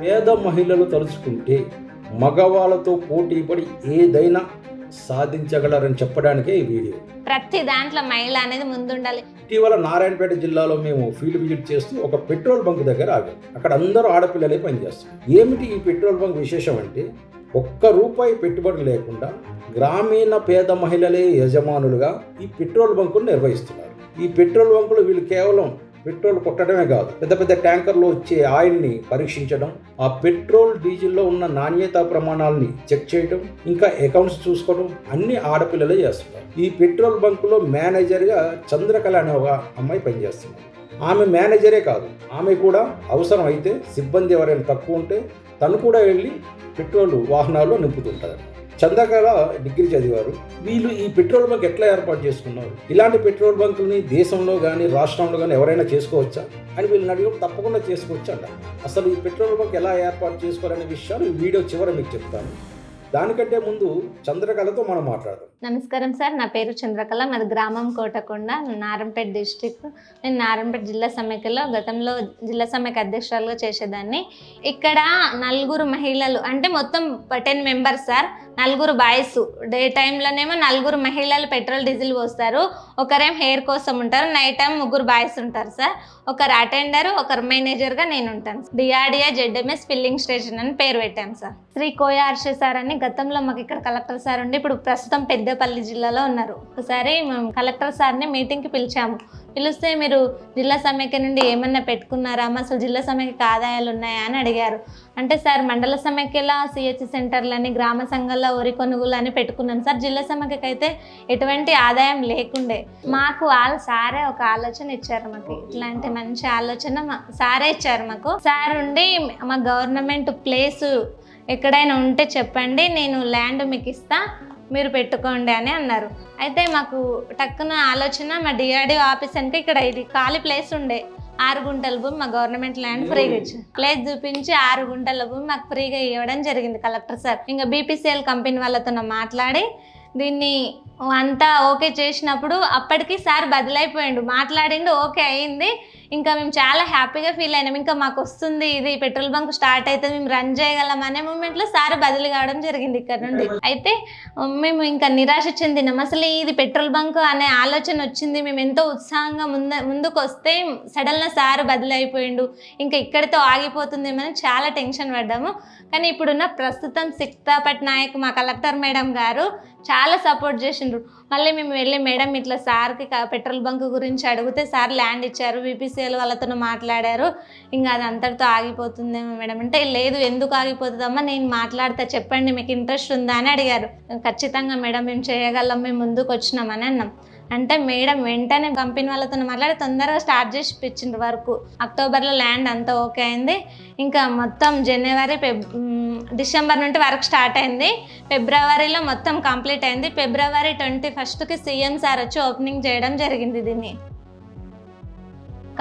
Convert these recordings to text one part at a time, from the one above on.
పేద మహిళలు తలుచుకుంటే మగవాళ్ళతో పోటీ పడి ఏదైనా సాధించగలరని చెప్పడానికే ఈ వీడియో. ప్రతి దాంట్లో మహిళ అనేది ముందుండాలి. ఇటీవల నారాయణపేట జిల్లాలో మేము ఫీల్డ్ విజిట్ చేస్తూ ఒక పెట్రోల్ బంక్ దగ్గర ఆగాం. అక్కడ అందరూ ఆడపిల్లలే పనిచేస్తారు. ఏమిటి ఈ పెట్రోల్ బంక్ విశేషం అంటే ఒక్క రూపాయి పెట్టుబడి లేకుండా గ్రామీణ పేద మహిళలే యజమానులుగా ఈ పెట్రోల్ బంకును నిర్వహిస్తున్నారు. ఈ పెట్రోల్ బంకులు వీళ్ళు కేవలం పెట్రోల్ కొట్టడమే కాదు. పెద్ద పెద్ద ట్యాంకర్లో వచ్చే ఆయిల్ని పరీక్షించడం ఆ పెట్రోల్ డీజిల్లో ఉన్న నాణ్యతా ప్రమాణాలని చెక్ చేయడం ఇంకా అకౌంట్స్ చూసుకోవడం అన్ని ఆడపిల్లలే చేస్తున్నారు. ఈ పెట్రోల్ బంకులో మేనేజర్గా చంద్రకళ అనే ఒక అమ్మాయి పనిచేస్తుంది. ఆమె మేనేజరే కాదు. ఆమె కూడా అవసరం అయితే సిబ్బంది ఎవరైనా తక్కువ ఉంటే తను కూడా వెళ్ళి పెట్రోల్ వాహనాల్లో నింపుతుంటారు. చంద్రకళ డిగ్రీ చదివారు. వీళ్ళు ఈ పెట్రోల్ బంక్ ఎట్లా ఏర్పాటు చేసుకున్నారు? ఇలాంటి పెట్రోల్ బంకుల్ని దేశంలో కానీ రాష్ట్రంలో కానీ ఎవరైనా చేసుకోవచ్చా? అని వీళ్ళని అడిగి తప్పకుండా చేసుకోవచ్చు అంట. అసలు ఈ పెట్రోల్ బంక్ ఎలా ఏర్పాటు చేసుకోవాలనే విషయాలు ఈ వీడియో చివర మీకు చెప్తాను. దానికంటే ముందు చంద్రకళతో మనం మాట్లాడదాం. నమస్కారం సార్. నా పేరు చంద్రకళ. నాది గ్రామం కోటకొండ నారంపేట డిస్టిక్ నేను నారంపేట జిల్లా సమైక్యలో గతంలో జిల్లా సమైక్య అధ్యక్షురాలుగా చేసేదాన్ని. ఇక్కడ నలుగురు మహిళలు అంటే మొత్తం టెన్ మెంబర్స్ సార్. నలుగురు బాయ్స్. డే టైంలోనేమో నలుగురు మహిళలు పెట్రోల్ డీజిల్ పోస్తారు. ఒకరేం హెయిర్ కోసం ఉంటారు. నైట్ టైం ముగ్గురు బాయ్స్ ఉంటారు సార్. ఒకరు అటెండర్ ఒకరు మేనేజర్గా నేను ఉంటాను డిఆర్డిఏ జెడ్ఎంఎస్ ఫిల్లింగ్ స్టేషన్ అని పేరు పెట్టాను సార్. శ్రీ కోయ సార్ అని గతంలో మాకు ఇక్కడ కలెక్టర్ సార్ ఉండి ఇప్పుడు ప్రస్తుతం పెద్దపల్లి జిల్లాలో ఉన్నారు. ఒకసారి మేము కలెక్టర్ సార్ని మీటింగ్కి పిలిచాము. పిలిస్తే మీరు జిల్లా సమైక్య నుండి ఏమన్నా పెట్టుకున్నారా? అమ్మ అసలు జిల్లా సమైక్యకి ఆదాయాలు ఉన్నాయా అని అడిగారు. అంటే సార్ మండల సమైక్యలో సిహెచ్ సెంటర్లని గ్రామ సంఘంలో ఓరి కొనుగోలు అని పెట్టుకున్నాను. సార్ జిల్లా సమైక్యకి అయితే ఎటువంటి ఆదాయం లేకుండే. మాకు వాళ్ళ సారే ఒక ఆలోచన ఇచ్చారు మాకు. ఇట్లాంటి మంచి ఆలోచన మా- సారే ఇచ్చారు మాకు. సార్ ఉండి మా గవర్నమెంట్ ప్లేసు ఎక్కడైనా ఉంటే చెప్పండి నేను ల్యాండ్ మీకు ఇస్తా. మీరు పెట్టుకోండి అని అన్నారు. అయితే మాకు టక్కున ఆలోచన మా డిఆర్డిఓ ఆఫీస్ అంటే ఇక్కడ ఇది ఖాళీ ప్లేస్ ఉండే. ఆరు గుంటల భూమి మా గవర్నమెంట్ ల్యాండ్ ఫ్రీగా ఇచ్చి ప్లేస్ చూపించి ఆరు గుంటల భూమి మాకు ఫ్రీగా ఇవ్వడం జరిగింది కలెక్టర్ సార్. ఇంకా బీపీసీఎల్ కంపెనీ వాళ్ళతో మాట్లాడి దీన్ని అంతా ఓకే చేసినప్పుడు అప్పటికి సార్ బదులైపోయిండు. మాట్లాడిండు ఓకే అయింది. ఇంకా మేము చాలా హ్యాపీగా ఫీల్ అయినాం. ఇంకా మాకు వస్తుంది ఇది పెట్రోల్ బంక్ స్టార్ట్ అయితే మేము రన్ చేయగలం అనే మూమెంట్లో సార్ బదిలీ కావడం జరిగింది ఇక్కడ నుండి. అయితే మేము ఇంకా నిరాశ చెందినాం. అసలు ఇది పెట్రోల్ బంక్ అనే ఆలోచన వచ్చింది. మేము ఎంతో ఉత్సాహంగా ముంద ముందుకు వస్తే సడన్గా సార్ బదిలీ అయిపోయిండు ఇంకా ఇక్కడితో ఆగిపోతుందేమని చాలా టెన్షన్ పడ్డాము. కానీ ఇప్పుడున్న ప్రస్తుతం సిక్తాపట్ నాయక్ మా కలెక్టర్ మేడం గారు చాలా సపోర్ట్ చేసిండ్రు. మళ్ళీ మేము వెళ్ళి మేడం ఇట్లా సార్కి పెట్రోల్ బంక్ గురించి అడిగితే సార్ ల్యాండ్ ఇచ్చారు బీపీసీఎల్ వాళ్ళతో మాట్లాడారు. ఇంకా అది అంతటితో ఆగిపోతుందేమో మేడం. అంటే లేదు ఎందుకు ఆగిపోతుందమ్మా? నేను మాట్లాడతా చెప్పండి మీకు ఇంట్రెస్ట్ ఉందా అని అడిగారు. ఖచ్చితంగా మేడం మేము చేయగలం మేము ముందుకు వచ్చినామని అన్నాం. అంటే మేడం వెంటనే కంపెనీ వాళ్ళతో మాట్లాడి తొందరగా స్టార్ట్ చేసి ఇచ్చిండ్రు వరకు. అక్టోబర్లో ల్యాండ్ అంతా ఓకే అయింది. ఇంకా మొత్తం జనవరి ఫెబ్ డిసెంబర్ నుండి వర్క్ స్టార్ట్ అయింది. ఫిబ్రవరిలో మొత్తం కంప్లీట్ అయింది. ఫిబ్రవరి ట్వంటీ ఫస్ట్కి సీఎం సార్ వచ్చి ఓపెనింగ్ చేయడం జరిగింది దీన్ని.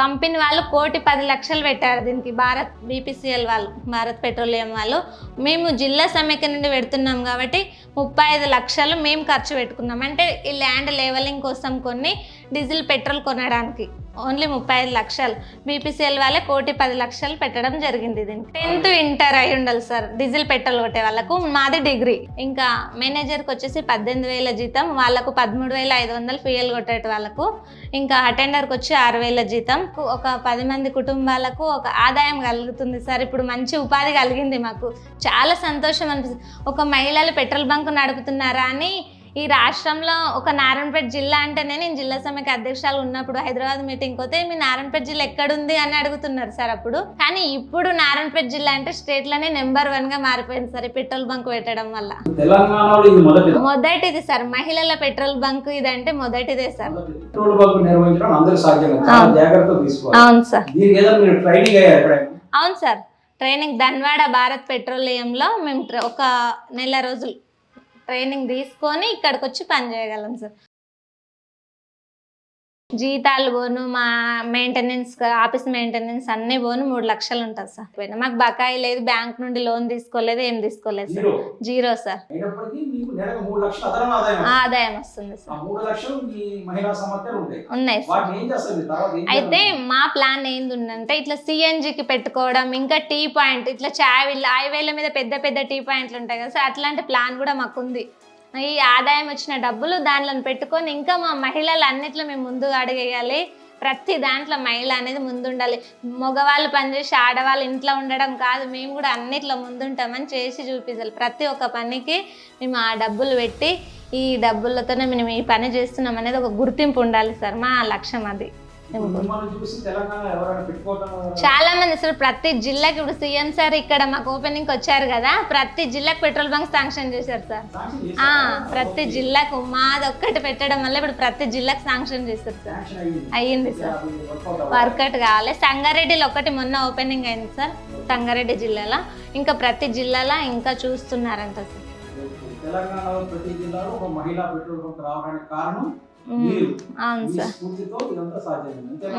కంపెనీ వాళ్ళు కోటి పది లక్షలు పెట్టారు దీనికి. భారత్ బీపీసీఎల్ వాళ్ళు భారత్ పెట్రోలియం వాళ్ళు. మేము జిల్లా సమైక్య నుండి పెడుతున్నాం కాబట్టి ముప్పై ఐదు లక్షలు మేము ఖర్చు పెట్టుకున్నాం. అంటే ఈ ల్యాండ్ లెవెలింగ్ కోసం కొన్ని డీజిల్ పెట్రోల్ కొనడానికి. ఓన్లీ ముప్పై ఐదు లక్షలు. బీపీసీఎల్ వాళ్ళే కోటి పది లక్షలు పెట్టడం జరిగింది దీనికి. టెన్త్ ఇంటర్ అయి ఉండాలి సార్ డీజిల్ పెట్రోల్ కొట్టే వాళ్ళకు. మాది డిగ్రీ. ఇంకా మేనేజర్కి వచ్చేసి పద్దెనిమిది వేల జీతం వాళ్ళకు పదమూడు వేల ఐదు వందలు ఫ్యూయల్ కొట్టేట వాళ్ళకు. ఇంకా అటెండర్కి వచ్చి ఆరు వేల జీతం. ఒక పది మంది కుటుంబాలకు ఒక ఆదాయం కలుగుతుంది సార్. ఇప్పుడు మంచి ఉపాధి కలిగింది మాకు. చాలా సంతోషం అనిపిస్తుంది. ఒక మహిళలు పెట్రోల్ బంక్ నడుపుతున్నారా అని ఈ రాష్ట్రంలో ఒక నారాయణపేట జిల్లా అంటేనే నేను జిల్లా సమైక్య అధ్యక్షురాలు ఉన్నప్పుడు హైదరాబాద్ మీటింగ్ పోతే మీ నారాయణపేట జిల్లా ఎక్కడుంది అని అడుగుతున్నారు సార్ అప్పుడు. కానీ ఇప్పుడు నారాయణపేట జిల్లా అంటే స్టేట్లోనే నెంబర్ వన్గా మారిపోయింది సార్ పెట్రోల్ బంక్ పెట్టడం వల్ల. ఇది మొదటిది. సార్. మహిళల పెట్రోల్ బంక్ ఇదంటే మొదటిదే సార్. పెట్రోల్ బంక్ నిర్వహించడం అందరూ సాధ్యం కాదు. చాలా అవును. సార్. అవును సార్. ట్రైనింగ్ ధన్వాడ భారత్ పెట్రోలియంలో మేము ఒక నెల రోజులు ట్రైనింగ్ తీసుకొని ఇక్కడికి వచ్చి పని చేయగలం సార్. జీతాలు పోను మా మెయింటెనెన్స్ ఆఫీస్ మెయింటెనెన్స్ అన్నీ పోను మూడు లక్షలు ఉంటుంది సార్. పోయినా మాకు బకాయి లేదు బ్యాంక్ నుండి లోన్ తీసుకోలేదు ఏం తీసుకోలేదు సార్. జీరో? సార్. ఆదాయం వస్తుంది. సార్. ఉన్నాయి సార్. అయితే? మా ప్లాన్ ఏంది ఉందంటే ఇట్లా సిఎన్జికి పెట్టుకోవడం ఇంకా టీ పాయింట్ ఇట్లా చాయ్ హైవేల మీద పెద్ద పెద్ద టీ పాయింట్లు ఉంటాయి కదా సార్ అట్లాంటి ప్లాన్ కూడా మాకు ఉంది ఈ ఆదాయం వచ్చిన డబ్బులు దానిలో పెట్టుకొని ఇంకా మా మహిళలు అన్నిట్లో మేము ముందుగా అడిగేయాలి. ప్రతి దాంట్లో మహిళ అనేది ముందుండాలి. మగవాళ్ళు పనిచేసి ఆడవాళ్ళు ఇంట్లో ఉండడం కాదు మేము కూడా అన్నిట్లో ముందుంటామని చేసి చూపించాలి ప్రతి ఒక్క పనికి మేము ఆ డబ్బులు పెట్టి ఈ డబ్బులతోనే మేము ఈ పని చేస్తున్నాం అనేది ఒక గుర్తింపు ఉండాలి సార్. మా లక్ష్యం అది. చాలా మంది అసలు ప్రతి జిల్లాకి ఇప్పుడు సీఎం సార్ ఇక్కడ మాకు ఓపెనింగ్ వచ్చారు కదా ప్రతి జిల్లాకి పెట్రోల్ బంక్ శాంక్షన్ చేశారు సార్? ప్రతి. జిల్లాకు మాది ఒక్కటి పెట్టడం వల్ల ఇప్పుడు ప్రతి జిల్లాకు శాంక్షన్ చేశారు సార్ అయ్యింది. సార్ వర్కౌట్ కావాలి సంగారెడ్డిలో ఒకటి మొన్న ఓపెనింగ్ అయింది సార్ సంగారెడ్డి జిల్లాలో ఇంకా ప్రతి జిల్లాలో ఇంకా చూస్తున్నారంట సార్. తెలంగాణలో ప్రతి జిల్లాలో ఒక మహిళా పెట్రోల్ బంక్ రావడానికి కారణం అవును సార్?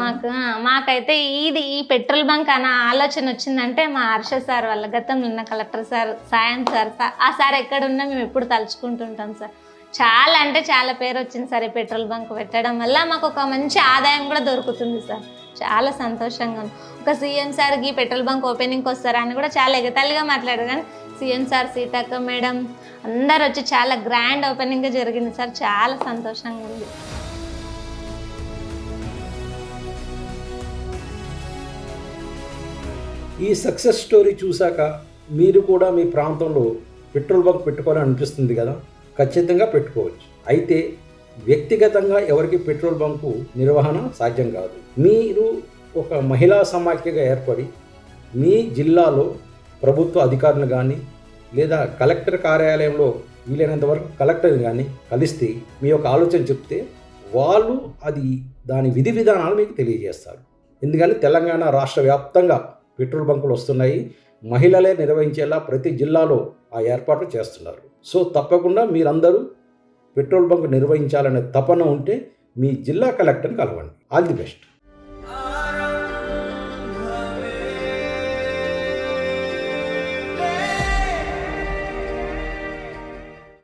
మాకు మాకైతే ఇది ఈ పెట్రోల్ బంక్ అన్న ఆలోచన వచ్చిందంటే మా హర్ష సార్ వాళ్ళ గతంలో ఉన్న కలెక్టర్ సార్ సాయం సార్ ఆ సార్ ఎక్కడున్నా మేము ఎప్పుడు తలుచుకుంటుంటాం సార్. చాలా అంటే చాలా పేరు వచ్చింది సార్ ఈ పెట్రోల్ బంక్ పెట్టడం వల్ల. మాకు ఒక మంచి ఆదాయం కూడా దొరుకుతుంది సార్. చాలా సంతోషంగా ఉంది. ఒక సీఎం సార్కి ఈ పెట్రోల్ బంక్ ఓపెనింగ్కి వస్తారా అని కూడా చాలా ఎగతాళిగా మాట్లాడారు. కానీ సీఎం సార్ సీతక్క మేడం అందరు వచ్చి చాలా గ్రాండ్ ఓపెనింగ్ జరిగింది. సార్ చాలా సంతోషంగా ఉంది. ఈ సక్సెస్ స్టోరీ చూశాక మీరు కూడా మీ ప్రాంతంలో పెట్రోల్ బంక్ పెట్టుకోవాలని అనిపిస్తుంది కదా? ఖచ్చితంగా పెట్టుకోవచ్చు. అయితే వ్యక్తిగతంగా ఎవరికి పెట్రోల్ బంకు నిర్వహణ సాధ్యం కాదు. మీరు ఒక మహిళా సమాఖ్యగా ఏర్పడి మీ జిల్లాలో ప్రభుత్వ అధికారులు కానీ లేదా కలెక్టర్ కార్యాలయంలో వీలైనంత వరకు కలెక్టర్ కానీ కలిస్తే మీ యొక్క ఆలోచన చెప్తే వాళ్ళు అది దాని విధి విధానాలు మీకు తెలియజేస్తారు. ఎందుకంటే తెలంగాణ రాష్ట్ర వ్యాప్తంగా పెట్రోల్ బంకులు వస్తున్నాయి. మహిళలే నిర్వహించేలా ప్రతి జిల్లాలో ఆ ఏర్పాట్లు చేస్తున్నారు. సో తప్పకుండా మీరందరూ పెట్రోల్ బంక్ నిర్వహించాలనే తపన ఉంటే మీ జిల్లా కలెక్టర్ని కలవండి. All the best.